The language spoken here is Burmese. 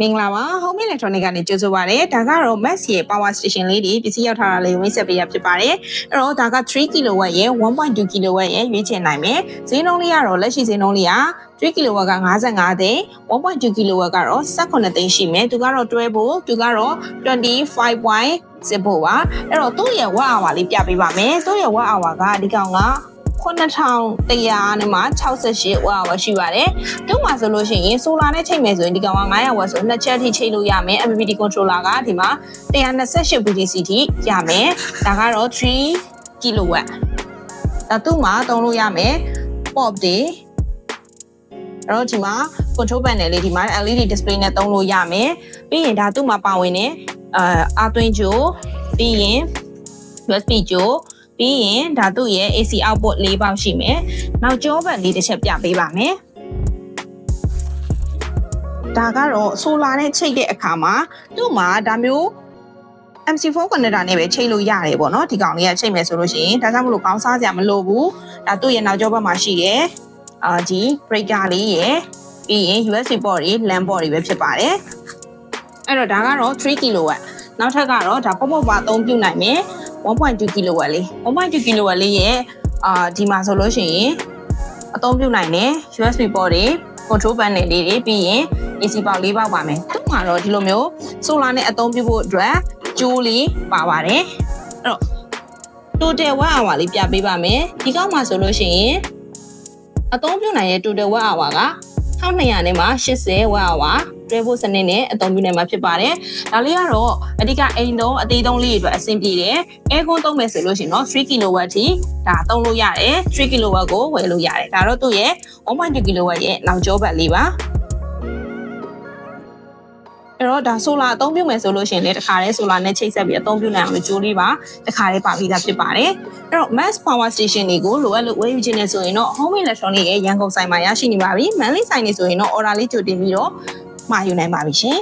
မင်္ဂလာပါ Home Electronic ကနေကြိုဆိုပါရစေ။ဒါကတော့ Max ရဲ့ Power Station လေးတွေပစ္စည်းရောက်ထားတာလေးဝင်ဆက်ပေးရဖြစ်ပါတယ်။အဲ့တော့ဒါက3 kW ရဲ့1.2 kW ရဲ့ရွေးချယ်နိုင်မယ်။ဈေးနှုန်းလေးကတော့လက်ရှိဈေးနှုန်းလေးက3 kW က55သိန်း1.2 kW ကတော့18သိန်းရှိမယ်။သူကတော့တွဲဖို့သူကတော့25.0ဖို့ပါ။အဲ့တော့သူ့ရဲ့ watt hour လေးပြပေးပါမယ်။သူ့ရဲ့ watt hour ကဒီကောင်က 9100နဲ့မှ68 watt hour ရှိပါတယ်။တို့မှာဆိုလို့ရှိရင်ဆိုလာနဲ့ချိန်မယ်ဆိုရင်ဒီကောင်က900 watt ဆိုနှစ်ချက်ထိချိန်လို့ရမယ် MPPT controller ကဒီမှာ128 VDC ထိရမယ်။ဒါကတော့3 kW ။ဒါသူ့မှာသုံးလို့ရမယ် pop တွေအဲ့တော့ဒီမှာ control panel လေးဒီမှာ LED display နဲ့သုံးလို့ရမယ်။ပြီးရင်ဒါသူ့မှာပါဝင်တဲ့အာအသွင်းကြိုပြီးရင် USB ကြို ပြီးရင်ဒါသူ့ရဲ့ AC output ၄ပေါက်ရှိမယ်။နောက်ကြောဘက်လေးတစ်ချက်ပြပေးပါမယ်။ဒါကတော့ solar နဲ့ချိတ်တဲ့အခါမှာသူ့မှာဒါမျိုး MC4 connector နဲ့ပဲချိတ်လို့ရတယ်ပေါ့နော်ဒီကောင်လေးကချိတ်မယ်ဆိုလို့ရှိရင်ဒါကြောင့်မလို့ကောင်းစားစရာမလိုဘူးဒါသူ့ရဲ့နောက်ကျောဘက်မှာရှိတဲ့အာဒီ breaker လေးရယ်ပြီးရင် USB port တွေ LAN port တွေပဲဖြစ်ပါတယ်အဲ့တော့ဒါကတော့3 kW နောက်ထပ်ကတော့ဒါပေါ့ပေါ့ပါအသုံးပြုနိုင်မယ် 1.2 kW လေး1.2 kW လေးရဲ့အာဒီမှာဆိုလို့ရှိရင်အသုံးပြုနိုင်တယ် USB port တွေ control panel လေးတွေပြီးရင် AC ပေါက်၄ပေါက်ပါမယ်သူ့မှာတော့ဒီလိုမျိုး solar နဲ့အသုံးပြုဖို့အတွက်ကျိုးလေးပါပါတယ်အဲ့တော့ total watt hour လေးပြပေးပါမယ်ဒီကောက်မှာဆိုလို့ရှိရင်အသုံးပြုနိုင်ရဲ့ total watt hour က 1200နဲ့မှ80 watt hour တွဲဖို့စနစ်နဲ့အသုံးပြုနိုင်မှာဖြစ်ပါတယ်။ဒါလေးကတော့အဓိကအိမ်သုံးအသေးသုံးလေးတွေအတွက်အဆင်ပြေတယ်။ aircon သုံးမယ်ဆိုလို့ရှိရင်တော့3 kW ထိဒါသုံးလို့ရတယ်။3 kW ကိုဝယ်လို့ရတယ်။ဒါတော့သူ့ရဲ့1.2 kW ရဲ့နောက်ကျောဘက်လေးပါ။ အဲ့တော့ဒါဆိုလာအသုံးပြုမယ်ဆိုလို့ရှိရင်လည်းတခါတည်းဆိုလာနဲ့ချိတ်ဆက်ပြီးအသုံးပြုနိုင်အောင်လို့ကြိုးလေးပါတခါတည်းပါပြီးသားဖြစ်ပါတယ်အဲ့တော့ mass power station တွေကိုလိုအပ်လို့ဝယ်ယူခြင်းနဲ့ဆိုရင်တော့ home electronic ရဲ့ရန်ကုန်ဆိုင်မှာရရှိနေပါပြီ manly ဆိုင်နေဆိုရင်တော့ order လေးကြိုတင်ပြီးတော့မှာယူနိုင်ပါပြီရှင်